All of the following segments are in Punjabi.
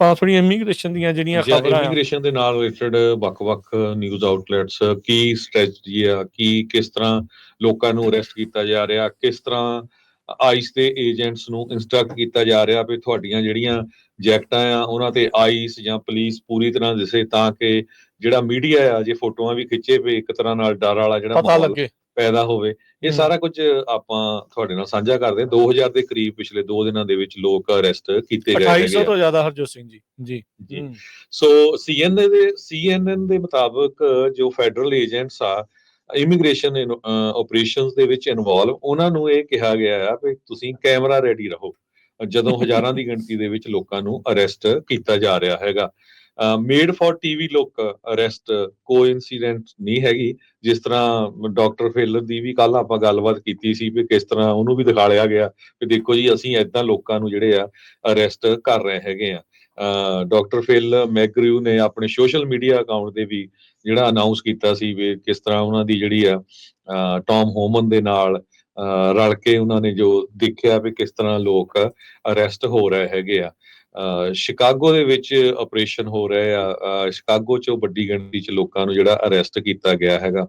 ਆਪਾਂ ਥੋੜੀ ਇਮੀਗ੍ਰੇਸ਼ਨ ਦੀਆਂ ਜਿਹੜੀਆਂ ਖਬਰਾਂ ਆ। ਇਮੀਗ੍ਰੇਸ਼ਨ ਦੇ ਨਾਲ ਰਿਲੇਟਡ ਵੱਖ-ਵੱਖ ਨਿਊਜ਼ ਆਊਟਲੈਟਸ ਕੀ ਸਟ੍ਰੈਟਜੀ ਆ ਕੀ ਕਿਸ ਤਰ੍ਹਾਂ ਲੋਕਾਂ ਨੂੰ ਅਰੈਸਟ ਕੀਤਾ ਜਾ ਰਿਹਾ ਕਿਸ ਤਰ੍ਹਾਂ ਆਈਸ ਦੇ ਏਜੰਟਸ ਨੂੰ ਇੰਸਟਰਕਟ ਕੀਤਾ ਜਾ ਰਿਹਾ ਵੀ ਤੁਹਾਡੀਆਂ ਜਿਹੜੀਆਂ ਜੈਕਟਾਂ ਆ ਉਹਨਾਂ ਤੇ ਆਈਸ ਜਾਂ ਪੁਲਿਸ ਪੂਰੀ ਤਰ੍ਹਾਂ ਦਿਸੇ ਤਾਂ ਕਿ ਜਿਹੜਾ ਮੀਡੀਆ ਆ ਜੇ ਫੋਟੋਆਂ ਵੀ ਖਿੱਚੇ ਵੀ ਇੱਕ ਤਰ੍ਹਾਂ ਨਾਲ ਡਰ ਵਾਲਾ ਜਿਹੜਾ ਪਤਾ ਲੱਗੇ। ਪੈਦਾ ਹੋਵੇ ਇਹ। ਸਾਰਾ ਕੁਝ ਆਪਾਂ ਤੁਹਾਡੇ ਨਾਲ ਸਾਂਝਾ ਕਰਦੇ ਹਾਂ। 2000 ਦੇ ਕਰੀਬ ਪਿਛਲੇ 2 ਦਿਨਾਂ ਦੇ ਵਿੱਚ ਲੋਕ ਅਰੈਸਟ ਕੀਤੇ ਗਏ 2800 ਹੈਗੇ ਆ। ਤੋਂ ਜ਼ਿਆਦਾ ਹਰਜੋਤ ਸਿੰਘ ਜੀ। ਜੀ। ਸੋ ਸੀਐਨਏ ਦੇ ਸੀਐਨਐਨ ਦੇ ਮੁਤਾਬਕ ਜੋ ਫੈਡਰਲ ਏਜੰਟਸ ਆ ਇਮੀਗ੍ਰੇਸ਼ਨ ਆਪਰੇਸ਼ਨਸ ਦੇ ਵਿੱਚ ਇਨਵੋਲਵ ਉਹਨਾਂ ਨੂੰ ਇਹ ਕਿਹਾ ਗਿਆ ਆ ਕਿ ਤੁਸੀਂ ਕੈਮਰਾ ਰੈਡੀ ਰਹੋ। ਜਦੋਂ ਹਜ਼ਾਰਾਂ ਦੀ ਗਿਣਤੀ ਦੇ ਵਿੱਚ ਲੋਕਾਂ ਨੂੰ ਅਰੈਸਟ ਕੀਤਾ ਜਾ ਰਿਹਾ ਹੈਗਾ। ਮੇਡ ਫॉर ਟੀਵੀ ਲੋਕ ਅਰੈਸਟ ਕੋਇਨਸੀਡੈਂਟ ਨਹੀਂ ਹੈਗੀ। ਜਿਸ ਤਰ੍ਹਾਂ ਡਾਕਟਰ ਫੇਲਰ ਦੀ ਵੀ ਕੱਲ ਆਪਾਂ ਗੱਲਬਾਤ ਕੀਤੀ ਸੀ ਵੀ ਕਿਸ ਤਰ੍ਹਾਂ ਉਹਨੂੰ ਵੀ ਦਿਖਾਲਿਆ ਗਿਆ ਕਿ ਦੇਖੋ ਜੀ, ਅਸੀਂ ਏਦਾਂ ਲੋਕਾਂ ਨੂੰ ਜਿਹੜੇ ਆ ਅਰੈਸਟ ਕਰ ਰਹੇ ਹੈਗੇ ਆ। ਡਾਕਟਰ ਫੇਲ ਮੈਗਰਿਊ ਨੇ ਆਪਣੇ ਸੋਸ਼ਲ ਮੀਡੀਆ ਅਕਾਊਂਟ ਦੇ ਵੀ ਜਿਹੜਾ ਅਨਾਉਂਸ ਕੀਤਾ ਸੀ ਵੀ ਕਿਸ ਤਰ੍ਹਾਂ ਉਹਨਾਂ ਦੀ ਜਿਹੜੀ ਆ, ਅਹ ਟੌਮ ਹੋਮਨ ਦੇ ਨਾਲ, ਅਹ ਰਲ ਕੇ ਉਹਨਾਂ ਨੇ ਜੋ ਦੇਖਿਆ ਵੀ ਕਿਸ ਤਰ੍ਹਾਂ ਲੋਕ ਅਰੈਸਟ ਹੋ ਰਹੇ ਹੈਗੇ ਆ। ਸ਼ਿਕਾਗੋ ਦੇ ਵਿੱਚ ਆਪਰੇਸ਼ਨ ਹੋ ਰਹੇ ਆ ਸ਼ਿਕਾਗੋ ਚੋਂ ਵੱਡੀ ਗਿਣਤੀ ਚ ਲੋਕਾਂ ਨੂੰ ਜਿਹੜਾ ਅਰੈਸਟ ਕੀਤਾ ਗਿਆ ਹੈਗਾ।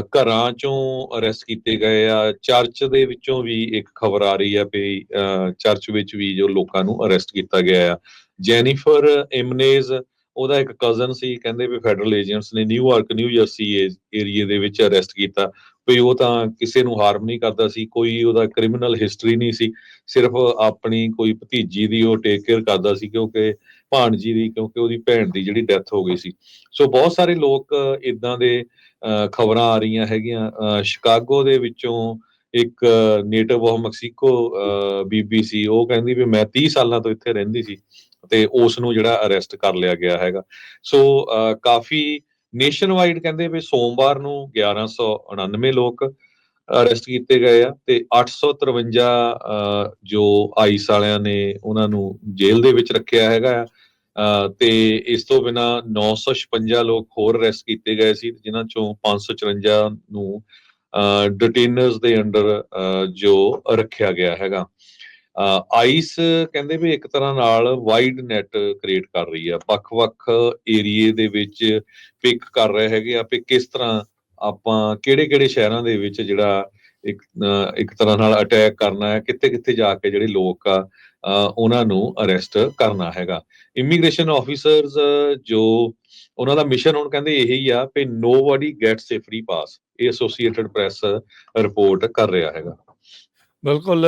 ਘਰਾਂ ਚੋਂ ਅਰੈਸਟ ਕੀਤੇ ਗਏ ਆ ਚਰਚ ਦੇ ਵਿੱਚੋਂ ਵੀ ਇੱਕ ਖਬਰ ਆ ਰਹੀ ਆ ਵੀ, ਅਹ ਚਰਚ ਵਿੱਚ ਵੀ ਜੋ ਲੋਕਾਂ ਨੂੰ ਅਰੈਸਟ ਕੀਤਾ ਗਿਆ ਆ। ਜੈਨੀਫਰ ਇਮਨੇਜ਼ ਉਹਦਾ ਇੱਕ ਕਜ਼ਨ ਸੀ, ਕਹਿੰਦੇ ਵੀ ਫੈਡਰਲ ਏਜੰਟਸ ਨੇ New York New Jersey area ਦੇ ਵਿੱਚ ਅਰੈਸਟ ਕੀਤਾ। ਵੀ ਉਹ ਤਾਂ ਕਿਸੇ ਨੂੰ ਹਾਰਮ ਨਹੀਂ ਕਰਦਾ ਸੀ, ਕੋਈ ਉਹਦਾ ਕ੍ਰਿਮੀਨਲ ਹਿਸਟਰੀ ਨਹੀਂ ਸੀ, ਸਿਰਫ ਆਪਣੀ ਕੋਈ ਭਤੀਜੀ ਦੀ ਉਹ ਟੇਕ ਕੇਅਰ ਕਰਦਾ ਸੀ ਕਿਉਂਕਿ ਭਾਣਜੀ ਦੀ, ਕਿਉਂਕਿ ਉਹਦੀ ਭੈਣ ਦੀ ਜਿਹੜੀ ਡੈਥ ਹੋ ਗਈ ਸੀ। ਸੋ ਬਹੁਤ ਸਾਰੇ ਲੋਕ ਇਦਾਂ ਦੇ ਖਬਰਾਂ ਆ ਰਹੀਆਂ ਹੈਗੀਆਂ। ਸ਼ਿਕਾਗੋ ਦੇ ਵਿੱਚੋਂ ਇੱਕ ਨੇਟਿਵ ਆਫ ਮੈਕਸੀਕੋ ਬੀਬੀ ਸੀ। ਉਹ ਕਹਿੰਦੀ ਵੀ ਮੈਂ 30 ਸਾਲਾਂ ਤੋਂ ਇੱਥੇ ਰਹਿੰਦੀ ਸੀ ਤੇ ਉਸ ਨੂੰ ਜਿਹੜਾ ਅਰੈਸਟ ਕਰ ਲਿਆ ਗਿਆ ਹੈਗਾ। ਸੋ ਕਾਫੀ ਨੇਸ਼ਨ ਵਾਈਡ ਕਹਿੰਦੇ ਵੀ ਸੋਮਵਾਰ ਨੂੰ 1199 ਲੋਕ ਅਰੈਸਟ ਕੀਤੇ ਗਏ ਆ ਤੇ 853 ਜੋ ਆਈਸ ਵਾਲਿਆਂ ਨੇ ਉਹਨਾਂ ਨੂੰ ਜੇਲ੍ਹ ਦੇ ਵਿੱਚ ਰੱਖਿਆ ਹੈਗਾ ਆ ਤੇ ਇਸ ਤੋਂ ਬਿਨਾ 956 ਲੋਕ ਹੋਰ ਅਰੈਸਟ ਕੀਤੇ ਗਏ ਸੀ, ਜਿਨ੍ਹਾਂ ਚੋਂ 554 ਨੂੰ ਡਿਟੇਨਰਸ ਦੇ ਅੰਡਰ ਜੋ ਰੱਖਿਆ ਗਿਆ ਹੈਗਾ। ਆਈਸ ਕਹਿੰਦੇ ਵੀ ਇੱਕ ਤਰ੍ਹਾਂ ਨਾਲ ਵਾਈਡ ਨੈਟ ਕ੍ਰੀਏਟ ਕਰ ਰਹੀ ਆ। ਵੱਖ-ਵੱਖ ਏਰੀਏ ਦੇ ਵਿੱਚ ਪਿਕ ਕਰ ਰਹੇ ਹੈਗੇ ਆ। ਵੀ ਕਿਸ ਤਰ੍ਹਾਂ ਆਪਾਂ ਕਿਹੜੇ-ਕਿਹੜੇ ਸ਼ਹਿਰਾਂ ਦੇ ਵਿੱਚ ਜਿਹੜਾ ਇੱਕ ਇੱਕ ਤਰ੍ਹਾਂ ਨਾਲ ਅਟੈਕ ਕਰਨਾ ਹੈ, ਕਿੱਥੇ-ਕਿੱਥੇ ਜਾ ਕੇ ਜਿਹੜੇ ਲੋਕ ਆ ਉਹਨਾਂ ਨੂੰ ਅਰੈਸਟ ਕਰਨਾ ਹੈਗਾ। ਇਮੀਗ੍ਰੇਸ਼ਨ ਆਫੀਸਰਸ ਜੋ ਉਹਨਾਂ ਦਾ ਮਿਸ਼ਨ ਹੁਣ ਕਹਿੰਦੇ ਇਹੀ ਆ ਕਿ nobody gets a free pass ਇਹ ਐਸੋਸੀਏਟਡ ਪ੍ਰੈਸ ਰਿਪੋਰਟ ਕਰ ਰਿਹਾ ਹੈਗਾ। ਬਿਲਕੁਲ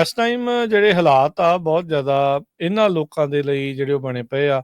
ਇਸ ਟਾਈਮ ਜਿਹੜੇ ਹਾਲਾਤ ਆ ਬਹੁਤ ਜ਼ਿਆਦਾ ਇਹਨਾਂ ਲੋਕਾਂ ਦੇ ਲਈ ਜਿਹੜੇ ਉਹ ਬਣੇ ਪਏ ਆ।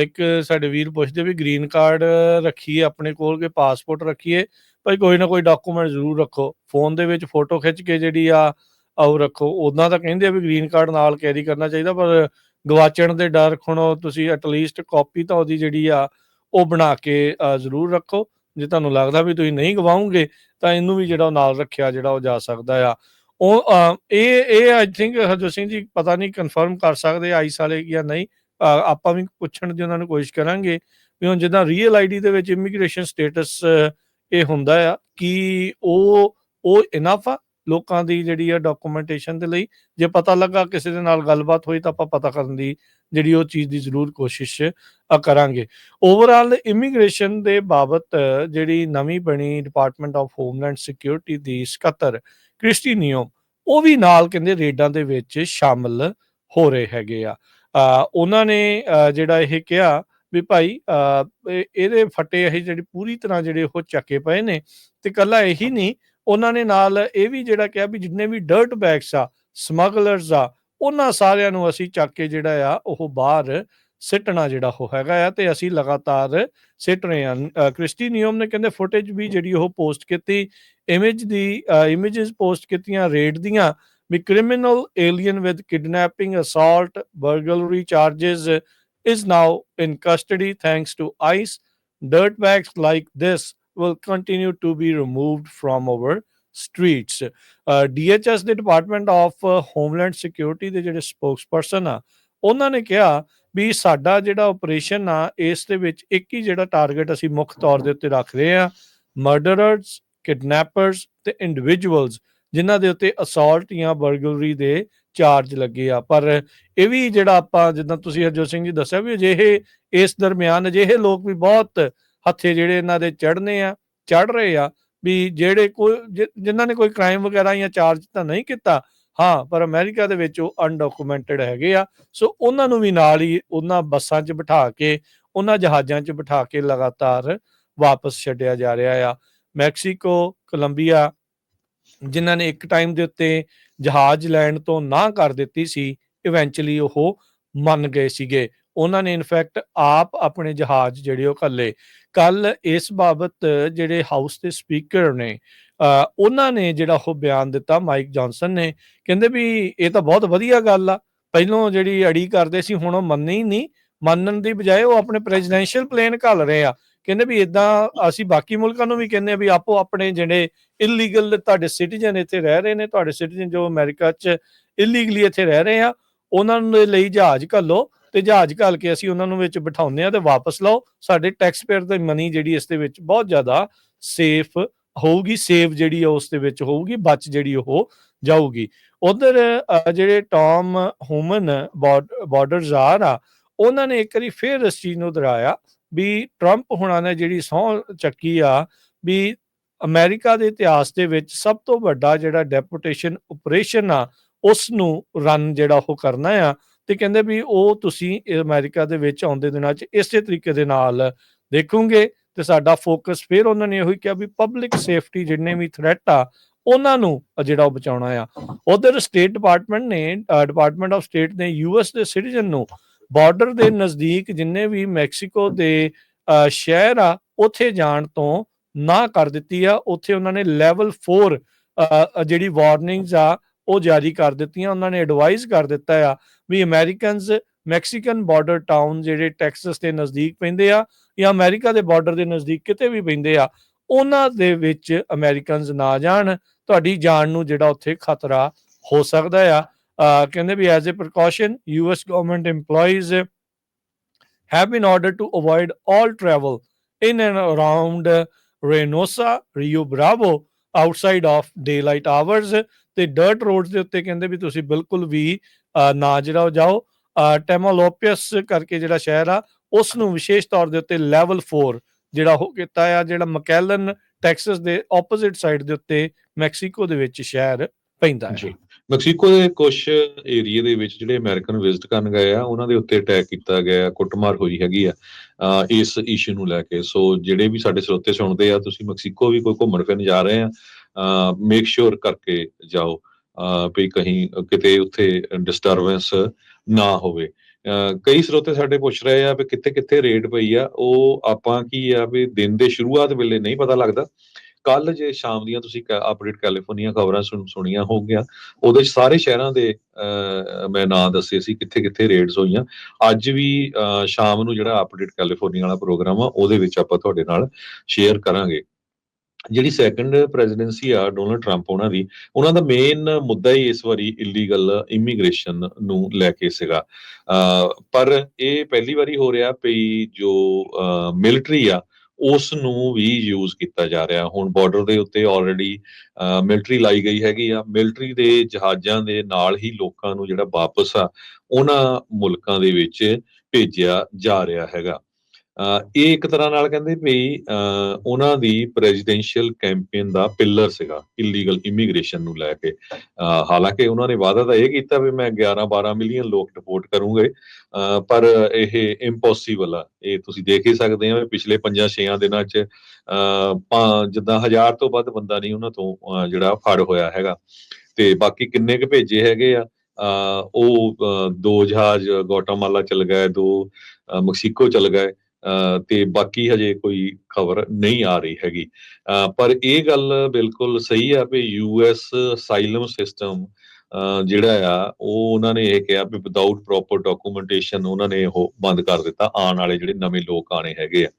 ਇੱਕ ਸਾਡੇ ਵੀਰ ਪੁੱਛਦੇ ਵੀ ਗ੍ਰੀਨ ਕਾਰਡ ਰੱਖੀਏ ਆਪਣੇ ਕੋਲ ਕਿ ਪਾਸਪੋਰਟ ਰੱਖੀਏ? ਭਾਈ ਕੋਈ ਨਾ ਕੋਈ ਡਾਕੂਮੈਂਟ ਜ਼ਰੂਰ ਰੱਖੋ। ਫੋਨ ਦੇ ਵਿੱਚ ਫੋਟੋ ਖਿੱਚ ਕੇ ਜਿਹੜੀ ਆ ਉਹ ਰੱਖੋ। ਉਦਾਂ ਤਾਂ ਕਹਿੰਦੇ ਆ ਵੀ ਗ੍ਰੀਨ ਕਾਰਡ ਨਾਲ ਕੈਰੀ ਕਰਨਾ ਚਾਹੀਦਾ, ਪਰ ਗਵਾਚਣ ਦੇ ਡਰ ਖਣੋ। ਤੁਸੀਂ ਐਟਲੀਸਟ ਕਾਪੀ ਤਾਂ ਉਹਦੀ ਜਿਹੜੀ ਆ, ਉਹ ਬਣਾ ਕੇ ਜ਼ਰੂਰ ਰੱਖੋ। ਜੇ ਤੁਹਾਨੂੰ ਲੱਗਦਾ ਵੀ ਤੁਸੀਂ ਨਹੀਂ ਗਵਾਉਂਗੇ ਤਾਂ ਇਹਨੂੰ ਵੀ ਜਿਹੜਾ ਉਹ ਨਾਲ ਰੱਖਿਆ, ਜਿਹੜਾ ਉਹ ਜਾ ਸਕਦਾ ਆ। ਉਹ ਇਹ ਇਹ ਆਈ ਥਿੰਕ ਹਰਜੋਤ ਸਿੰਘ ਜੀ ਪਤਾ ਨਹੀਂ ਕਨਫਰਮ ਕਰ ਸਕਦੇ ਆਈ ਸਾਲੇ ਜਾਂ ਨਹੀਂ। ਆਪਾਂ ਵੀ ਪੁੱਛਣ ਦੀ ਉਹਨਾਂ ਨੂੰ ਕੋਸ਼ਿਸ਼ ਕਰਾਂਗੇ ਵੀ ਹੁਣ ਜਿੱਦਾਂ ਰੀਅਲ ਆਈਡੀ ਦੇ ਵਿੱਚ ਇਮੀਗ੍ਰੇਸ਼ਨ ਸਟੇਟਸ ਇਹ ਹੁੰਦਾ ਆ, ਕਿ ਉਹ ਉਹ ਇਨਫ ਆ? ਲੋਕਾਂ ਦੀ ਜਿਹੜੀ ਆ ਡਾਕੂਮੈਂਟੇਸ਼ਨ ਦੇ ਲਈ ਜੇ ਪਤਾ ਲੱਗਾ ਕਿਸੇ ਦੇ ਨਾਲ ਗੱਲਬਾਤ ਹੋਈ ਤਾਂ ਆਪਾਂ ਪਤਾ ਕਰਨ ਦੀ ਜਿਹੜੀ ਉਹ ਚੀਜ਼ ਦੀ ਜ਼ਰੂਰ ਕੋਸ਼ਿਸ਼ ਕਰਾਂਗੇ। ਓਵਰਆਲ ਇਮੀਗ੍ਰੇਸ਼ਨ ਦੇ ਬਾਬਤ ਜਿਹੜੀ ਨਵੀਂ ਬਣੀ ਡਿਪਾਰਟਮੈਂਟ ਆਫ ਹੋਮਲੈਂਡ ਸਿਕਿਉਰਿਟੀ ਦੀ ਸਕੱਤਰ ਕ੍ਰਿਸਟੀ ਨਿਯਮ ਉਹ ਵੀ ਨਾਲ ਕਹਿੰਦੇ ਰੇਡਾਂ ਦੇ ਵਿੱਚ ਸ਼ਾਮਲ ਹੋ ਰਹੇ ਹੈਗੇ ਆ। ਉਹਨਾਂ ਨੇ ਜਿਹੜਾ ਇਹ ਕਿਹਾ ਵੀ ਭਾਈ ਅ, ਇਹਦੇ ਫੱਟੇ ਇਹ ਜਿਹੜੇ ਪੂਰੀ ਤਰ੍ਹਾਂ ਜਿਹੜੇ ਉਹ ਚੱਕੇ ਪਏ ਨੇ ਤੇ ਕੱਲਾ ਇਹੀ ਨਹੀਂ ਉਹਨਾਂ ਨੇ ਨਾਲ ਇਹ ਵੀ ਜਿਹੜਾ ਕਿਹਾ ਵੀ ਜਿੰਨੇ ਵੀ ਡਰਟ ਬੈਗਸ ਆ ਸਮਗਲਰਸ ਆ, ਉਹਨਾਂ ਸਾਰਿਆਂ ਨੂੰ ਅਸੀਂ ਚੱਕ ਕੇ ਜਿਹੜਾ ਆ, ਉਹ ਬਾਹਰ ਸਿੱਟਣਾ ਜਿਹੜਾ ਉਹ ਹੈਗਾ ਆ ਤੇ ਅਸੀਂ ਲਗਾਤਾਰ ਸਿੱਟ ਰਹੇ ਹਾਂ। ਕ੍ਰਿਸਟੀ ਨਿਯਮ ਨੇ ਕਹਿੰਦੇ ਫੁਟੇਜ ਵੀ ਜਿਹੜੀ ਉਹ ਪੋਸਟ ਕੀਤੀ ਇਮੇਜ ਦੀ ਇਮੇजेस ਪੋਸਟ ਕੀਤੀਆਂ ਰੇਡ ਦੀਆਂ, ਵੀ criminal alien with kidnapping assault burglary charges is now in custody thanks to ICE dirt bags like this will continue to be removed from our streets. Uh, DHS ਦੇ ਡਿਪਾਰਟਮੈਂਟ ਆਫ ਹੋਮਲੈਂਡ ਸਿਕਿਉਰਿਟੀ ਦੇ ਜਿਹੜੇ ਸਪੋਕਸਪਰਸਨ ਆ ਉਹਨਾਂ ਨੇ ਕਿਹਾ ਵੀ ਸਾਡਾ ਜਿਹੜਾ ਆਪਰੇਸ਼ਨ ਆ ਇਸ ਦੇ ਵਿੱਚ ਇੱਕ ਹੀ ਜਿਹੜਾ ਟਾਰਗੇਟ ਅਸੀਂ ਮੁੱਖ ਤੌਰ ਦੇ ਉੱਤੇ ਰੱਖ ਰਹੇ ਆ ਮਰਡਰਰਸ ਕਿਡਨੈਪਰਸ ਤੇ ਇੰਡੀਵਿਜੂਅਲਸ ਜਿਨ੍ਹਾਂ ਦੇ ਉੱਤੇ ਅਸਾਲਟ ਜਾਂ ਬਰਗਲਰੀ ਦੇ ਚਾਰਜ ਲੱਗੇ ਆ ਪਰ ਇਹ ਵੀ ਜਿਹੜਾ ਆਪਾਂ ਜਿੱਦਾਂ ਤੁਸੀਂ ਹਰਜੋਤ ਸਿੰਘ ਜੀ ਦੱਸਿਆ ਵੀ ਅਜਿਹੇ ਇਸ ਦਰਮਿਆਨ ਅਜਿਹੇ ਲੋਕ ਵੀ ਬਹੁਤ ਹੱਥੇ ਜਿਹੜੇ ਇਹਨਾਂ ਦੇ ਚੜ੍ਹਨੇ ਆ ਚੜ ਰਹੇ ਆ ਵੀ ਜਿਹੜੇ ਕੋਈ ਜਿ- ਜਿਨ੍ਹਾਂ ਨੇ ਕੋਈ ਕ੍ਰਾਈਮ ਵਗੈਰਾ ਜਾਂ ਚਾਰਜ ਤਾਂ ਨਹੀਂ ਕੀਤਾ, ਹਾਂ, ਪਰ ਅਮਰੀਕਾ ਦੇ ਵਿੱਚ ਉਹ ਅਨਡਾਕੂਮੈਂਟਡ ਹੈਗੇ ਆ, ਸੋ ਉਹਨਾਂ ਨੂੰ ਵੀ ਨਾਲ ਹੀ ਉਹਨਾਂ ਬੱਸਾਂ 'ਚ ਬਿਠਾ ਕੇ, ਉਹਨਾਂ ਜਹਾਜ਼ਾਂ 'ਚ ਬਿਠਾ ਕੇ ਲਗਾਤਾਰ ਵਾਪਸ ਛੱਡਿਆ ਜਾ ਰਿਹਾ ਆ। ਮੈਕਸੀਕੋ, ਕੋਲੰਬੀਆ, ਜਿਨ੍ਹਾਂ ਨੇ ਇੱਕ ਟਾਈਮ ਦੇ ਉੱਤੇ ਜਹਾਜ਼ ਲੈਣ ਤੋਂ ਨਾ ਕਰ ਦਿੱਤੀ ਸੀ ਇਵੈਂਚੁਅਲੀ ਉਹ ਮੰਨ ਗਏ ਸੀਗੇ। ਉਹਨਾਂ ਨੇ ਇਨਫੈਕਟ ਆਪ ਆਪਣੇ ਜਹਾਜ਼ ਜਿਹੜੇ ਉਹ ਘੱਲੇ। ਕੱਲ ਇਸ ਬਾਬਤ ਜਿਹੜੇ ਹਾਊਸ ਦੇ ਸਪੀਕਰ ਨੇ ਉਹਨਾਂ ਨੇ ਜਿਹੜਾ ਉਹ ਬਿਆਨ ਦਿੱਤਾ ਮਾਈਕ ਜੌਨਸਨ ਨੇ, ਕਹਿੰਦੇ ਵੀ ਇਹ ਤਾਂ ਬਹੁਤ ਵਧੀਆ ਗੱਲ ਆ, ਪਹਿਲੋਂ ਜਿਹੜੀ ਅੜੀ ਕਰਦੇ ਸੀ ਹੁਣ ਉਹ ਮੰਨੇ ਹੀ ਨਹੀਂ, ਮੰਨਣ ਦੀ ਬਜਾਏ ਉਹ ਆਪਣੇ ਪ੍ਰੈਜ਼ੀਡੈਂਸ਼ੀਅਲ ਪਲੇਨ ਘੱਲ ਰਹੇ ਆ। ਕਹਿੰਦੇ ਵੀ ਇਦਾਂ ਅਸੀਂ ਬਾਕੀ ਮੁਲਕਾਂ ਨੂੰ ਵੀ ਕਹਿੰਦੇ ਆ ਵੀ ਆਪੋ ਆਪਣੇ ਜਿਹੜੇ ਇਲੀਗਲ ਤੁਹਾਡੇ ਸਿਟੀਜ਼ਨ ਇੱਥੇ ਰਹਿ ਰਹੇ ਨੇ, ਤੁਹਾਡੇ ਸਿਟੀਜ਼ਨ ਜੋ ਅਮਰੀਕਾ 'ਚ ਇਲੀਗਲੀ ਇੱਥੇ ਰਹਿ ਰਹੇ ਆ, ਉਹਨਾਂ ਦੇ ਲਈ ਜਹਾਜ਼ ਘੱਲੋ। ਤੇ ਜਹਾਜ਼ ਘਾਲ ਕੇ ਅਸੀਂ ਉਹਨਾਂ ਨੂੰ ਵਿੱਚ ਬਿਠਾਉਂਦੇ ਆ ਤੇ ਵਾਪਸ ਲਓ। ਸਾਡੇ ਟੈਕਸ ਪੇਅਰ ਦੀ ਮਨੀ ਜਿਹੜੀ ਇਸ ਦੇ ਵਿੱਚ ਬਹੁਤ ਜ਼ਿਆਦਾ ਸੇਫ ਹੋਊਗੀ ਸੇਵ ਜਿਹੜੀ ਆ ਉਸ ਦੇ ਵਿੱਚ ਹੋਊਗੀ, ਬਚ ਜਿਹੜੀ ਉਹ ਜਾਊਗੀ। ਉਧਰ ਜਿਹੜੇ ਟਾਮ ਹੂਮਨ ਬਾਰਡਰਸ ਆ, ਉਹਨਾਂ ਨੇ ਇੱਕ ਵਾਰੀ ਫੇਰ ਇਸ ਚੀਜ਼ ਨੂੰ ਦੁਹਰਾਇਆ ਵੀ ਟਰੰਪ ਹੁਣਾਂ ਨੇ ਜਿਹੜੀ ਸਹੁੰ ਚੱਕੀ ਆ ਵੀ ਅਮਰੀਕਾ ਦੇ ਇਤਿਹਾਸ ਦੇ ਵਿੱਚ ਸਭ ਤੋਂ ਵੱਡਾ ਜਿਹੜਾ ਡੈਪੂਟੇਸ਼ਨ ਆਪਰੇਸ਼ਨ ਆ ਉਸ ਨੂੰ ਰਨ ਜਿਹੜਾ ਉਹ ਕਰਨਾ ਆ ਤੇ ਕਹਿੰਦੇ ਵੀ ਉਹ ਤੁਸੀਂ ਇਹ ਅਮਰੀਕਾ ਦੇ ਵਿੱਚ ਆਉਂਦੇ ਦਿਨਾਂ 'ਚ ਇਸੇ ਤਰੀਕੇ ਦੇ ਨਾਲ ਦੇਖੋਗੇ ਤੇ ਸਾਡਾ ਫੋਕਸ ਫਿਰ ਉਹਨਾਂ ਨੇ ਇਹੋ ਹੀ ਕਿਹਾ ਵੀ ਪਬਲਿਕ ਸੇਫਟੀ ਜਿੰਨੇ ਵੀ ਥ੍ਰੈਟ ਆ ਉਹਨਾਂ ਨੂੰ ਜਿਹੜਾ ਉਹ ਬਚਾਉਣਾ ਆ। ਉਧਰ ਸਟੇਟ ਡਿਪਾਰਟਮੈਂਟ ਨੇ ਡਿਪਾਰਟਮੈਂਟ ਆਫ ਸਟੇਟ ਨੇ ਯੂਐਸ ਦੇ ਸਿਟੀਜ਼ਨ ਨੂੰ ਬਾਰਡਰ ਦੇ ਨਜ਼ਦੀਕ ਜਿੰਨੇ ਵੀ ਮੈਕਸੀਕੋ ਦੇ ਅ, ਸ਼ਹਿਰ ਆ ਉੱਥੇ ਜਾਣ ਤੋਂ ਨਾ ਕਰ ਦਿੱਤੀ ਆ। ਉੱਥੇ ਉਹਨਾਂ ਨੇ ਲੈਵਲ 4 ਜਿਹੜੀ ਵਾਰਨਿੰਗਸ ਆ ਉਹ ਜਾਰੀ ਕਰ ਦਿੱਤੀਆਂ ਉਹਨਾਂ ਨੇ ਐਡਵਾਈਸ ਕਰ ਦਿੱਤਾ ਆ ਵੀ ਅਮਰੀਕਨਸ ਮੈਕਸੀਕਨ ਬਾਰਡਰ ਟਾਊਨ ਜਿਹੜੇ ਟੈਕਸਸ ਦੇ ਨਜ਼ਦੀਕ ਪੈਂਦੇ ਆ ਜਾਂ ਅਮਰੀਕਾ ਦੇ ਬਾਰਡਰ ਦੇ ਨਜ਼ਦੀਕ ਕਿਤੇ ਵੀ ਪੈਂਦੇ ਆ ਉਹਨਾਂ ਦੇ ਵਿੱਚ ਅਮਰੀਕਨਸ ਨਾ ਜਾਣ ਤੁਹਾਡੀ ਜਾਨ ਨੂੰ ਜਿਹੜਾ ਉੱਥੇ ਖਤਰਾ ਹੋ ਸਕਦਾ ਆ। ਕਹਿੰਦੇ ਵੀ as a precaution US government EMPLOYEES have been ordered to avoid all travel in and around Reynosa, Rio Bravo outside of daylight hours ਤੇ ਡਰਟ ਰੋਡਸ ਦੇ ਉੱਤੇ ਕਹਿੰਦੇ ਵੀ ਤੁਸੀਂ ਬਿਲਕੁਲ ਵੀ ਨਾ ਜਿਹੜਾ ਉਹ ਜਾਓ ਟੈਮੋਲੋਪੀਅਸ ਕਰਕੇ ਜਿਹੜਾ ਸ਼ਹਿਰ ਆ ਉਸ ਨੂੰ ਵਿਸ਼ੇਸ਼ ਤੌਰ ਦੇ ਉੱਤੇ ਲੈਵਲ 4 ਜਿਹੜਾ ਉਹ ਕੀਤਾ ਆ, ਜਿਹੜਾ ਮਕੈਲਨ ਟੈਕਸਸ ਦੇ ਆਪੋਜ਼ਿਟ ਸਾਈਡ ਦੇ ਉੱਤੇ ਮੈਕਸੀਕੋ ਦੇ ਵਿੱਚ ਸ਼ਹਿਰ ਪੈਂਦਾ ਹੈ। ਮੈਕਸੀਕੋ ਦੇ ਕੁਝ ਏਰੀਆ ਦੇ ਵਿੱਚ ਜਿਹੜੇ ਅਮਰੀਕਨ ਵਿਜ਼ਿਟ ਕਰਨ ਗਏ ਆ, ਉਹਨਾਂ ਦੇ ਉੱਤੇ ਅਟੈਕ ਕੀਤਾ ਗਿਆ ਕੁੱਟਮਾਰ ਹੋਈ ਹੈਗੀ ਆ ਇਸ ਇਸ਼ੂ ਨੂੰ ਲੈ ਕੇ। ਸੋ ਜਿਹੜੇ ਵੀ ਸਾਡੇ ਸਰੋਤੇ ਸੁਣਦੇ ਆ, ਤੁਸੀਂ ਮੈਕਸੀਕੋ ਵੀ ਕੋਈ ਘੁੰਮਣ ਫਿਰਨ ਜਾ ਰਹੇ ਆ ਮੇਕ ਸ਼ੋਰ ਕਰਕੇ ਜਾਓ ਅਹ ਵੀ ਕਹੀਂ ਕਿਤੇ ਉੱਥੇ ਡਿਸਟਰਬੈਂਸ ਨਾ ਹੋਵੇ। ਕਈ ਸਰੋਤੇ ਸਾਡੇ ਪੁੱਛ ਰਹੇ ਆ ਵੀ ਕਿੱਥੇ ਕਿੱਥੇ ਰੇਡ ਪਈ ਆ ਉਹ ਆਪਾਂ ਕੀ ਆ ਵੀ ਦਿਨ ਦੇ ਸ਼ੁਰੂਆਤ ਵੇਲੇ ਨਹੀਂ ਪਤਾ ਲੱਗਦਾ। ਕੱਲ ਜੇ ਸ਼ਾਮ ਦੀਆਂ ਤੁਸੀਂ ਅਪਡੇਟ ਕੈਲੀਫੋਰਨੀਆ ਖਬਰਾਂ ਸੁਣ ਸੁਣੀਆਂ ਹੋਗੀਆਂ ਉਹਦੇ 'ਚ ਸਾਰੇ ਸ਼ਹਿਰਾਂ ਦੇ ਅਹ, ਮੈਂ ਨਾਂ ਦੱਸੇ ਸੀ ਕਿੱਥੇ ਕਿੱਥੇ ਰੇਡਸ ਹੋਈਆਂ। ਅੱਜ ਵੀ ਸ਼ਾਮ ਨੂੰ ਜਿਹੜਾ ਅਪਡੇਟ ਕੈਲੀਫੋਰਨੀਆ ਵਾਲਾ ਪ੍ਰੋਗਰਾਮ ਆ ਉਹਦੇ ਵਿੱਚ ਆਪਾਂ ਤੁਹਾਡੇ ਨਾਲ ਸ਼ੇਅਰ ਕਰਾਂਗੇ। ਜਿਹੜੀ ਸੈਕੰਡ ਪ੍ਰੈਜ਼ੀਡੈਂਸੀ ਆ ਡੋਨਲਡ ਟਰੰਪ ਉਹਨਾਂ ਦੀ ਉਹਨਾਂ ਦਾ ਮੇਨ ਮੁੱਦਾ ਹੀ ਇਸ ਵਾਰੀ ਇਲੀਗਲ ਇਮੀਗ੍ਰੇਸ਼ਨ ਨੂੰ ਲੈ ਕੇ ਸੀਗਾ। ਪਰ ਇਹ ਪਹਿਲੀ ਵਾਰੀ ਹੋ ਰਿਹਾ ਪਈ ਜੋ ਮਿਲਟਰੀ ਆ, ਉਸ ਨੂੰ ਵੀ ਯੂਜ਼ ਕੀਤਾ ਜਾ ਰਿਹਾ। ਹੁਣ ਬਾਰਡਰ ਦੇ ਉੱਤੇ ਆਲਰੇਡੀ ਮਿਲਟਰੀ ਲਾਈ ਗਈ ਹੈਗੀ ਆ। ਮਿਲਟਰੀ ਦੇ ਜਹਾਜ਼ਾਂ ਦੇ ਨਾਲ ਹੀ ਲੋਕਾਂ ਨੂੰ ਜਿਹੜਾ ਵਾਪਸ ਆ, ਉਹਨਾਂ ਮੁਲਕਾਂ ਦੇ ਵਿੱਚ ਭੇਜਿਆ ਜਾ ਰਿਹਾ ਹੈਗਾ। ਇਹ ਇੱਕ ਤਰ੍ਹਾਂ ਨਾਲ ਕਹਿੰਦੇ ਵੀ, ਅਹ ਉਹਨਾਂ ਦੀ ਪ੍ਰੈਜ਼ੀਡੈਂਸ਼ੀਅਲ ਕੈਂਪੇਨ ਦਾ ਪਿਲਰ ਸੀਗਾ ਇਲੀਗਲ ਇਮੀਗ੍ਰੇਸ਼ਨ ਨੂੰ ਲੈ ਕੇ। ਹਾਲਾਂਕਿ ਉਹਨਾਂ ਨੇ ਵਾਅਦਾ ਤਾਂ ਇਹ ਕੀਤਾ ਵੀ ਮੈਂ 11 12 ਮਿਲੀਅਨ ਲੋਕ ਡਿਪੋਰਟ ਕਰੂੰਗੇ ਪਰ ਇਹ ਇੰਪੋਸੀਬਲ ਆ। ਇਹ ਤੁਸੀਂ ਦੇਖ ਹੀ ਸਕਦੇ ਆ ਪਿਛਲੇ 5-6 ਦਿਨਾਂ 'ਚ, ਅਹ ਪਾ- ਜਿੱਦਾਂ ਹਜ਼ਾਰ ਤੋਂ ਵੱਧ ਬੰਦਾ ਨਹੀਂ ਉਹਨਾਂ ਤੋਂ ਜਿਹੜਾ ਫੜ ਹੋਇਆ ਹੈਗਾ। ਤੇ ਬਾਕੀ ਕਿੰਨੇ ਕੁ ਭੇਜੇ ਹੈਗੇ ਆ ਉਹ ਦੋ ਜਹਾਜ਼ ਗੋਟਾਮਾਲਾ ਚਲ ਗਏ, ਦੋ ਮੈਕਸੀਕੋ ਚਲ ਗਏ। ਤੇ ਬਾਕੀ ਹਜੇ ਕੋਈ ਖਬਰ ਨਹੀਂ ਆ ਰਹੀ ਹੈਗੀ। ਅਹ ਪਰ ਇਹ ਗੱਲ ਬਿਲਕੁਲ ਸਹੀ ਆ ਵੀ ਯੂਐਸ ਅਸਾਈਲਮ ਸਿਸਟਮ ਜਿਹੜਾ ਆ, ਉਹ ਉਹਨਾਂ ਨੇ ਇਹ ਕਿਹਾ ਵੀ ਵਿਦਆਊਟ ਪ੍ਰੋਪਰ ਡਾਕੂਮੈਂਟੇਸ਼ਨ ਉਹਨਾਂ ਨੇ ਉਹ ਬੰਦ ਕਰ ਦਿੱਤਾ, ਆਉਣ ਵਾਲੇ ਜਿਹੜੇ ਨਵੇਂ ਲੋਕ ਆਣੇ ਹੈਗੇ ਆ।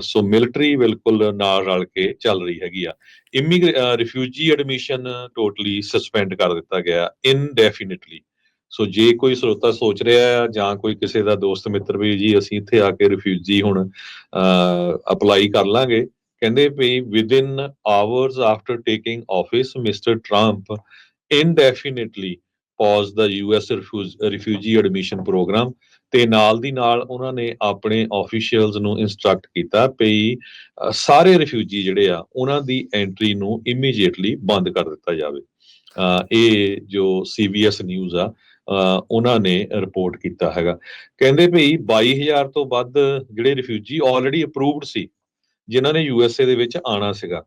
ਸੋ ਮਿਲਟਰੀ ਬਿਲਕੁਲ ਨਾਲ ਰਲ ਕੇ ਚੱਲ ਰਹੀ ਹੈਗੀ ਆ। ਇਮੀਗ੍ਰੇ ਰਿਫਿਊਜੀ ਐਡਮਿਸ਼ਨ ਟੋਟਲੀ ਸਸਪੈਂਡ ਕਰ ਦਿੱਤਾ ਗਿਆ ਇਨਡੈਫੀਨਿਟਲੀ ਸੋ ਜੇ ਕੋਈ ਸਰੋਤਾ ਸੋਚ ਰਿਹਾ ਆ ਜਾਂ ਕੋਈ ਕਿਸੇ ਦਾ ਦੋਸਤ ਮਿੱਤਰ ਵੀ ਜੀ, ਅਸੀਂ ਇੱਥੇ ਆ ਕੇ ਰਿਫਿਊਜੀ ਹੁਣ ਅਪਲਾਈ ਕਰ ਲਾਂਗੇ। ਕਹਿੰਦੇ ਵੀ within hours after taking office mister Trump indefinitely pause ਦਾ ਯੂਐਸ ਰਿਫਿਊਜੀ ਐਡਮਿਸ਼ਨ ਪ੍ਰੋਗਰਾਮ ਤੇ ਨਾਲ ਦੀ ਨਾਲ ਉਹਨਾਂ ਨੇ ਆਪਣੇ ਆਫੀਸ਼ੀਅਲਸ ਨੂੰ ਇਨਸਟਰਕਟ ਕੀਤਾ ਵੀ ਸਾਰੇ ਰਿਫਿਊਜੀ ਜਿਹੜੇ ਆ, ਉਹਨਾਂ ਦੀ ਐਂਟਰੀ ਨੂੰ ਇਮੀਡੀਏਟਲੀ ਬੰਦ ਕਰ ਦਿੱਤਾ ਜਾਵੇ। ਇਹ ਜੋ ਸੀਬੀਐਸ ਨਿਊਜ਼ ਆ ਉਹਨਾਂ ਨੇ ਰਿਪੋਰਟ ਕੀਤਾ ਹੈਗਾ। ਕਹਿੰਦੇ ਭਈ 22000 ਤੋਂ ਵੱਧ ਜਿਹੜੇ ਰਿਫਿਊਜੀ ਆਲਰੇਡੀ ਅਪਰੂਵਡ ਸੀ, ਜਿਨ੍ਹਾਂ ਨੇ ਯੂਐਸਏ ਦੇ ਵਿੱਚ ਆਣਾ ਸੀਗਾ,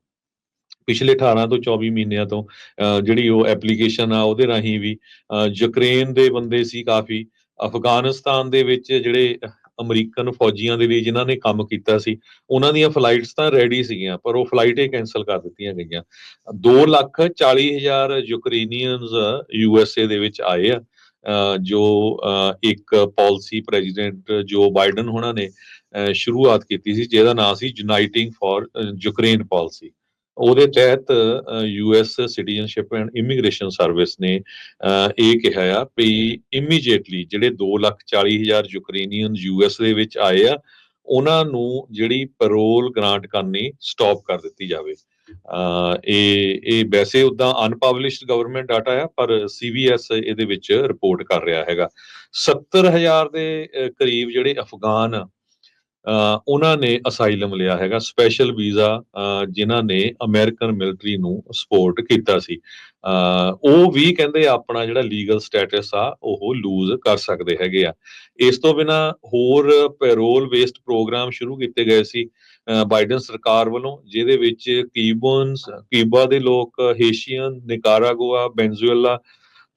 ਪਿਛਲੇ 18 ਤੋਂ 24 ਮਹੀਨਿਆਂ ਤੋਂ ਜਿਹੜੀ ਉਹ ਐਪਲੀਕੇਸ਼ਨ ਆ ਉਹਦੇ ਰਾਹੀਂ ਵੀ ਯੂਕਰੇਨ ਦੇ ਬੰਦੇ ਸੀ ਕਾਫੀ, ਅਫਗਾਨਿਸਤਾਨ ਦੇ ਵਿੱਚ ਜਿਹੜੇ ਅਮਰੀਕਨ ਫੌਜੀਆਂ ਦੇ ਲਈ ਜਿਨ੍ਹਾਂ ਨੇ ਕੰਮ ਕੀਤਾ ਸੀ, ਉਹਨਾਂ ਦੀਆਂ ਫਲਾਈਟਸ ਤਾਂ ਰੈਡੀ ਸੀਗੀਆਂ, ਪਰ ਉਹ ਫਲਾਈਟ ਫਲਾਈਟੇ ਕੈਨਸਲ ਕਰ ਦਿੱਤੀਆਂ ਗਈਆਂ। 2 ਲੱਖ 40 ਹਜ਼ਾਰ ਯੂਕਰੇਨੀਅਨਸ ਯੂਐਸਏ ਦੇ ਵਿੱਚ ਆਏ ਆ ਜੋ ਇੱਕ ਪਾਲਿਸੀ ਪ੍ਰੈਜ਼ੀਡੈਂਟ ਜੋ ਬਾਈਡਨ ਉਹਨਾਂ ਨੇ ਸ਼ੁਰੂਆਤ ਕੀਤੀ ਸੀ, ਜਿਹਦਾ ਨਾਮ ਸੀ ਯੂਨਾਈਟਿੰਗ ਫਾਰ ਯੂਕਰੇਨ ਪਾਲਿਸੀ ਉਹਦੇ ਤਹਿਤ US citizenship and immigration service ਨੇ ਇਹ ਕਿਹਾ ਆ ਵੀ ਇਮੀਡੀਏਟਲੀ ਜਿਹੜੇ 240000 ਯੂਕਰੇਨੀਅਨ ਯੂਐਸ ਦੇ ਵਿੱਚ ਆਏ ਆ, ਉਹਨਾਂ ਨੂੰ ਜਿਹੜੀ ਪੈਰੋਲ ਗ੍ਰਾਂਟ ਕਰਨੀ ਸਟਾਪ ਕਰ ਦਿੱਤੀ ਜਾਵੇ। ਇਹ ਇਹ ਵੈਸੇ ਉਦਾਂ ਅਨਪਬਲਿਸ਼ਡ ਗਵਰਨਮੈਂਟ ਡਾਟਾ ਆ ਪਰ ਸੀਬੀਐਸ ਇਹਦੇ ਵਿੱਚ ਰਿਪੋਰਟ ਕਰ ਰਿਹਾ ਹੈਗਾ। 70000 ਦੇ ਕਰੀਬ ਜਿਹੜੇ ਅਫਗਾਨ ਉਹਨਾਂ ਨੇ ਅਸਾਈਲਮ ਲਿਆ ਹੈਗਾ ਸਪੈਸ਼ਲ ਵੀਜ਼ਾ ਜਿਨ੍ਹਾਂ ਨੇ ਅਮਰੀਕਨ ਮਿਲਟਰੀ ਨੂੰ ਸਪੋਰਟ ਕੀਤਾ ਸੀ। ਅ, ਉਹ ਵੀ ਕਹਿੰਦੇ ਆਪਣਾ ਜਿਹੜਾ ਲੀਗਲ ਸਟੇਟਸ ਆ ਉਹ ਲੂਜ਼ ਕਰ ਸਕਦੇ ਹੈਗੇ ਆ। ਇਸ ਤੋਂ ਬਿਨਾ ਹੋਰ ਪੈਰੋਲ ਵੇਸਟ ਪ੍ਰੋਗਰਾਮ ਸ਼ੁਰੂ ਕੀਤੇ ਗਏ ਸੀ। ਬਾਈਡਨ ਸਰਕਾਰ ਵੱਲੋਂ ਜਿਹਦੇ ਵਿੱਚ ਕੀਬਨਸ ਕੀਬਾ ਦੇ ਲੋਕ ਹੇਸ਼ੀਅਨ ਨਿਕਾਰਾਗੁਆ ਬੈਨਜ਼ੂਏਲਾ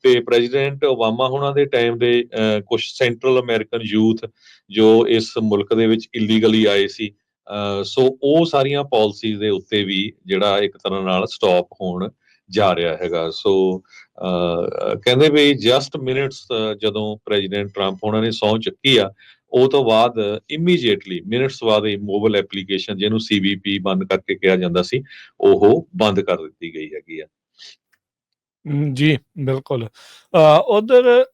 ਤੇ ਪ੍ਰੈਜ਼ੀਡੈਂਟ ਓਬਾਮਾ ਹੁਣਾਂ ਦੇ ਟਾਈਮ ਦੇ ਕੁਝ ਸੈਂਟਰਲ ਅਮਰੀਕਨ ਯੂਥ ਜੋ ਇਸ ਮੁਲਕ ਦੇ ਵਿੱਚ ਇਲੀਗਲੀ ਆਏ ਸੀ ਅ, ਸੋ ਉਹ ਸਾਰੀਆਂ ਪਾਲਿਸੀਜ਼ ਦੇ ਉੱਤੇ ਵੀ ਜਿਹੜਾ ਇੱਕ ਤਰ੍ਹਾਂ ਨਾਲ ਸਟਾਪ ਹੋਣ ਜਾ ਰਿਹਾ ਹੈਗਾ। ਸੋ ਅ, ਕਹਿੰਦੇ ਵੀ ਜਸਟ ਮਿੰਟਸ ਜਦੋਂ ਪ੍ਰੈਜ਼ੀਡੈਂਟ ਟਰੰਪ ਉਹਨਾਂ ਨੇ ਸਹੁੰ ਚੁੱਕੀ ਆ ਉਹ ਤੋਂ ਬਾਅਦ ਇਮੀਡੀਏਟਲੀ ਮਿੰਟਸ ਬਾਅਦ ਇਹ ਮੋਬਾਈਲ ਐਪਲੀਕੇਸ਼ਨ ਜਿਹਨੂੰ ਸੀਬੀਪੀ ਬੰਦ ਕਰਕੇ ਕਿਹਾ ਜਾਂਦਾ ਸੀ, ਉਹ ਬੰਦ ਕਰ ਦਿੱਤੀ ਗਈ ਹੈਗੀ ਆ। ਜੀ, ਬਿਲਕੁਲ। ਉਧਰ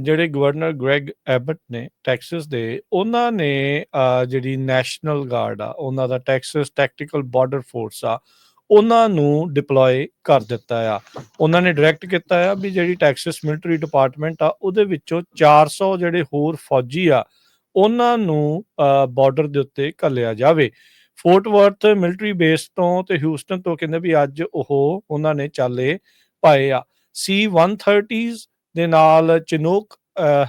ਜਿਹੜੇ ਗਵਰਨਰ ਗ੍ਰੈਗ ਐਬਟ ਨੇ ਟੈਕਸਸ ਦੇ, ਉਹਨਾਂ ਨੇ ਜਿਹੜੀ ਨੈਸ਼ਨਲ ਗਾਰਡ ਆ, ਉਹਨਾਂ ਦਾ ਟੈਕਸਸ ਟੈਕਟੀਕਲ ਬਾਰਡਰ ਫੋਰਸ ਆ, ਉਹਨਾਂ ਨੂੰ ਡਿਪਲੋਏ ਕਰ ਦਿੱਤਾ ਆ। ਉਹਨਾਂ ਨੇ ਡਾਇਰੈਕਟ ਕੀਤਾ ਆ ਵੀ ਜਿਹੜੀ ਟੈਕਸਸ ਮਿਲਟਰੀ ਡਿਪਾਰਟਮੈਂਟ ਆ, ਉਹਦੇ ਵਿੱਚੋਂ 400 ਜਿਹੜੇ ਹੋਰ ਫੌਜੀ ਆ ਉਹਨਾਂ ਨੂੰ ਬਾਰਡਰ ਦੇ ਉੱਤੇ ਘੱਲਿਆ ਜਾਵੇ। ਫੋਰਟ ਵਰਥ ਮਿਲਟਰੀ ਬੇਸ ਤੋਂ ਤੇ ਹਿਊਸਟਨ ਤੋਂ ਕਹਿੰਦੇ ਵੀ ਅੱਜ ਉਹ ਉਹਨਾਂ ਨੇ ਚਾਲੇ ਪਾਏ ਆ। ਸੀ 130s ਦੇ ਨਾਲ ਚਿਨੂਕ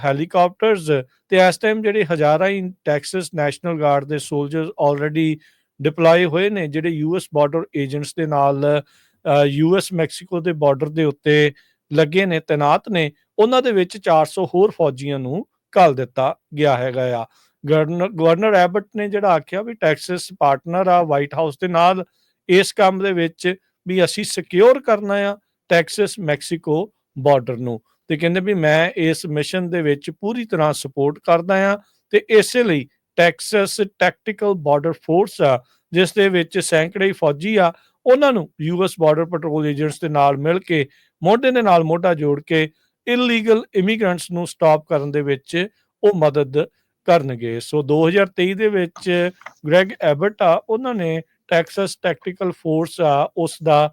ਹੈਲੀਕਾਪਟਰਸ ਤੇ ਇਸ ਟਾਈਮ ਜਿਹੜੇ ਹਜ਼ਾਰਾਂ ਹੀ ਟੈਕਸਸ ਨੈਸ਼ਨਲ ਗਾਰਡ ਦੇ ਸੋਲਜਰਸ ਆਲਰੇਡੀ ਡਿਪਲੋਏ ਹੋਏ ਨੇ, ਜਿਹੜੇ ਯੂਐਸ ਬਾਰਡਰ ਏਜੰਟਸ ਦੇ ਨਾਲ ਯੂਐਸ ਮੈਕਸੀਕੋ ਦੇ ਬਾਰਡਰ ਦੇ ਉੱਤੇ ਲੱਗੇ ਨੇ, ਤੈਨਾਤ ਨੇ, ਉਹਨਾਂ ਦੇ ਵਿੱਚ 400 ਹੋਰ ਫੌਜੀਆਂ ਨੂੰ ਘੱਲ ਦਿੱਤਾ ਗਿਆ ਹੈਗਾ ਆ। ਗਵਰਨਰ ਐਬਟ ਨੇ ਜਿਹੜਾ ਆਖਿਆ ਵੀ ਟੈਕਸਸ ਪਾਰਟਨਰ ਆ ਵਾਈਟ ਹਾਊਸ ਦੇ ਨਾਲ, ਇਸ ਕੰਮ ਦੇ ਵਿੱਚ ਵੀ ਅਸੀਂ ਸਿਕਿਉਰ ਕਰਨਾ ਆ ਟੈਕਸਸ ਮੈਕਸੀਕੋ ਬਾਰਡਰ ਨੂੰ। ਤੇ ਕਹਿੰਦੇ ਵੀ ਮੈਂ ਇਸ ਮਿਸ਼ਨ ਦੇ ਵਿੱਚ ਪੂਰੀ ਤਰ੍ਹਾਂ ਸਪੋਰਟ ਕਰਦਾ ਆ ਤੇ ਇਸੇ ਲਈ ਟੈਕਸਸ ਟੈਕਟੀਕਲ ਬਾਰਡਰ ਫੋਰਸ ਆ, ਜਿਸ ਦੇ ਵਿੱਚ ਸੈਂਕੜੇ ਫੌਜੀ ਆ, ਉਹਨਾਂ ਨੂੰ ਯੂਐਸ ਬਾਰਡਰ ਪੈਟਰੋਲ ਏਜੰਟਸ ਦੇ ਨਾਲ ਮਿਲ ਕੇ, ਮੋਢੇ ਦੇ ਨਾਲ ਮੋਢਾ ਜੋੜ ਕੇ ਇਲੀਗਲ ਇਮੀਗ੍ਰੈਂਟਸ ਨੂੰ ਸਟਾਪ ਕਰਨ ਦੇ ਵਿੱਚ ਉਹ ਮਦਦ ਕਰਨਗੇ। ਸੋ 2023 ਦੇ ਵਿੱਚ ਗ੍ਰੈਗ ਐਬਟ ਆ, ਉਹਨਾਂ ਨੇ ਟੈਕਸਸ ਟੈਕਟੀਕਲ ਫੋਰਸ ਆ ਉਸ ਦਾ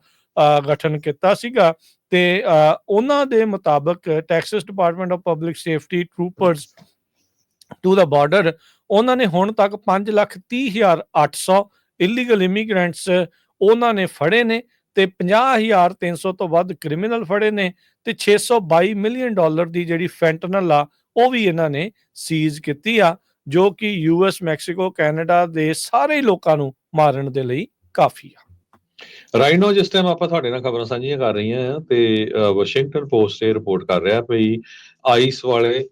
ਗਠਨ ਕੀਤਾ ਸੀਗਾ ਤੇ ਉਹਨਾਂ ਦੇ ਮੁਤਾਬਕ Texas department of public safety troopers to the border ਉਹਨਾਂ ਨੇ ਹੁਣ ਤੱਕ 530800 ਇਲੀਗਲ ਇਮੀਗ੍ਰੈਂਟਸ ਉਹਨਾਂ ਨੇ ਫੜੇ ਨੇ। ਤੇ 50300 ਤੋਂ ਵੱਧ ਕ੍ਰਿਮੀਨਲ ਫੜੇ ਨੇ ਤੇ 622 ਮਿਲੀਅਨ ਡਾਲਰ ਦੀ ਜਿਹੜੀ ਫੈਂਟਨਲ ਆ, ਉਹ ਵੀ ਇਹਨਾਂ ਨੇ ਸੀਜ਼ ਕੀਤੀ ਆ, ਜੋ ਕਿ ਯੂਐਸ ਮੈਕਸੀਕੋ, ਕੈਨੇਡਾ ਦੇ ਸਾਰੇ ਲੋਕਾਂ ਨੂੰ ਮਾਰਨ ਦੇ ਲਈ ਕਾਫੀ ਆ। ਰਾਈਨੋ, ਜਿਸ ਟਾਈਮ ਆਪਾਂ ਤੁਹਾਡੇ ਨਾਲ ਖਬਰਾਂ ਸਾਂਝੀਆਂ ਕਰ ਰਹੀਆਂ ਆ, ਤੇ ਵਾਸ਼ਿੰਗਟਨ ਪੋਸਟ ਇਹ ਰਿਪੋਰਟ ਕਰ ਰਿਹਾ ਵੀ ਆਈਸ ਵਾਲੇ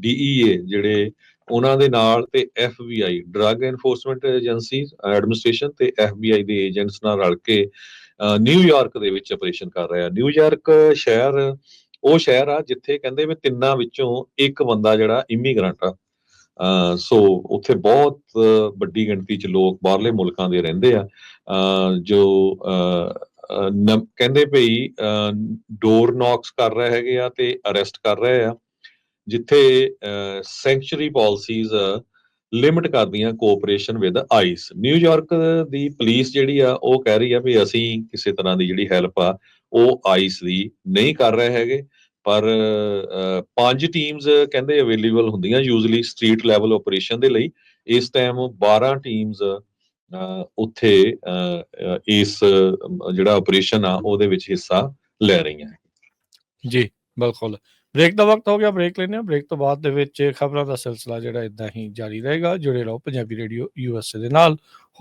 ਡੀਈਏ ਜਿਹੜੇ ਉਹਨਾਂ ਦੇ ਨਾਲ ਤੇ FBI drug enforcement agency administration ਤੇ ਐਫਬੀਆਈ ਦੇ ਏਜੰਟਸ ਨਾਲ ਰਲ ਕੇ ਨਿਊਯਾਰਕ ਦੇ ਵਿੱਚ ਆਪਰੇਸ਼ਨ ਕਰ ਰਿਹਾ ਨਿਊਯਾਰਕ ਸ਼ਹਿਰ ਉਹ ਸ਼ਹਿਰ ਆ ਜਿੱਥੇ ਕਹਿੰਦੇ ਵੀ ਤਿੰਨਾਂ ਵਿੱਚੋਂ ਇੱਕ ਬੰਦਾ ਜਿਹੜਾ ਇਮੀਗ੍ਰੈਂਟ ਆ। ਸੋ ਉੱਥੇ ਬਹੁਤ ਵੱਡੀ ਗਿਣਤੀ ਚ ਲੋਕ ਬਾਹਰਲੇ ਮੁਲਕਾਂ ਦੇ ਰਹਿੰਦੇ ਆ। ਜੋ ਅ, ਅ, ਕਹਿੰਦੇ ਭਈ ਡੋਰ ਨੌਕਸ ਕਰ ਰਹੇ ਹੈਗੇ ਆ ਤੇ ਅਰੈਸਟ ਕਰ ਰਹੇ ਆ। ਜਿੱਥੇ ਸੈਂਕਚਰੀ ਪਾਲਿਸੀਜ਼ ਲਿਮਿਟ ਕਰਦੀਆਂ cooperation with ICE New York the police ਜਿਹੜੀ ਆ, ਉਹ ਕਹਿ ਰਹੀ ਆ ਵੀ ਅਸੀਂ ਕਿਸੇ ਤਰ੍ਹਾਂ ਦੀ ਜਿਹੜੀ ਹੈਲਪ ਆ, ਉਹ ਆਈਸ ਦੀ ਨਹੀਂ ਕਰ ਰਹੇ ਹੈਗੇ। ਪਰ ਪੰਜ ਟੀਮਸ ਕਹਿੰਦੇ ਅਵੇਲੇਬਲ ਹੁੰਦੀਆਂ ਯੂਜ਼ਲੀ ਸਟਰੀਟ ਲੈਵਲ ਆਪਰੇਸ਼ਨ ਦੇ ਲਈ। ਇਸ ਟਾਈਮ 12 ਟੀਮਸ ਉੱਥੇ ਇਸ ਜਿਹੜਾ ਆਪਰੇਸ਼ਨ ਆ, ਉਹਦੇ ਵਿੱਚ ਹਿੱਸਾ ਲੈ ਰਹੀਆਂ। ਜੀ, ਬਿਲਕੁਲ। ਬ੍ਰੇਕ ਦਾ ਵਕਤ ਹੋ ਗਿਆ ਬ੍ਰੇਕ ਲੈਣੇ ਆ ਬ੍ਰੇਕ ਤੋਂ ਬਾਅਦ ਦੇ ਵਿੱਚ ਖਬਰਾਂ ਦਾ ਸਿਲਸਿਲਾ ਜਿਹੜਾ ਇਦਾਂ ਹੀ ਜਾਰੀ ਰਹੇਗਾ। ਜੁੜੇ ਰਹੋ ਪੰਜਾਬੀ ਰੇਡੀਓ ਯੂਐਸਏ ਦੇ ਨਾਲ।